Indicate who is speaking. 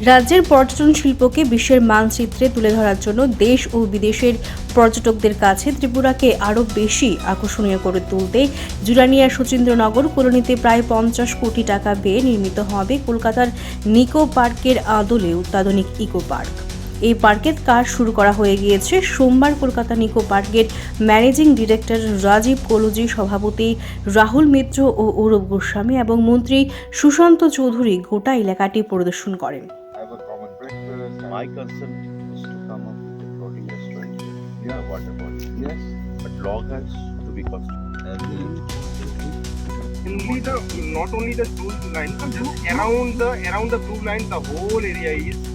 Speaker 1: রাজ্যের পর্যটন শিল্পকে বিশ্বের মানচিত্রে তুলে ধরার জন্য দেশ ও বিদেশের পর্যটকদের কাছে ত্রিপুরাকে আরও বেশি আকর্ষণীয় করে তুলতে জুরানিয়ার শচীন্দ্রনগর কলোনিতে প্রায় পঞ্চাশ কোটি টাকা ব্যয়ে নির্মিত হবে কলকাতার নিকো পার্কের আদলে অত্যাধুনিক ইকো পার্ক। এই পার্কের কাজ শুরু করা হয়ে গিয়েছে। সোমবার কলকাতা নিকো পার্কের ম্যানেজিং ডিরেক্টর রাজীব কলুজি, সভাপতি রাহুল মিত্র ও অরূপ গোস্বামী এবং মন্ত্রী সুশান্ত চৌধুরী গোটা এলাকাটি পরিদর্শন করেন।
Speaker 2: My concern is to come up with a floating restaurant in
Speaker 3: Yeah.
Speaker 2: the water body.
Speaker 3: Yes.
Speaker 2: But log has to be constructed.
Speaker 4: only the not only the two lines, but just around the around the two lines, the whole area is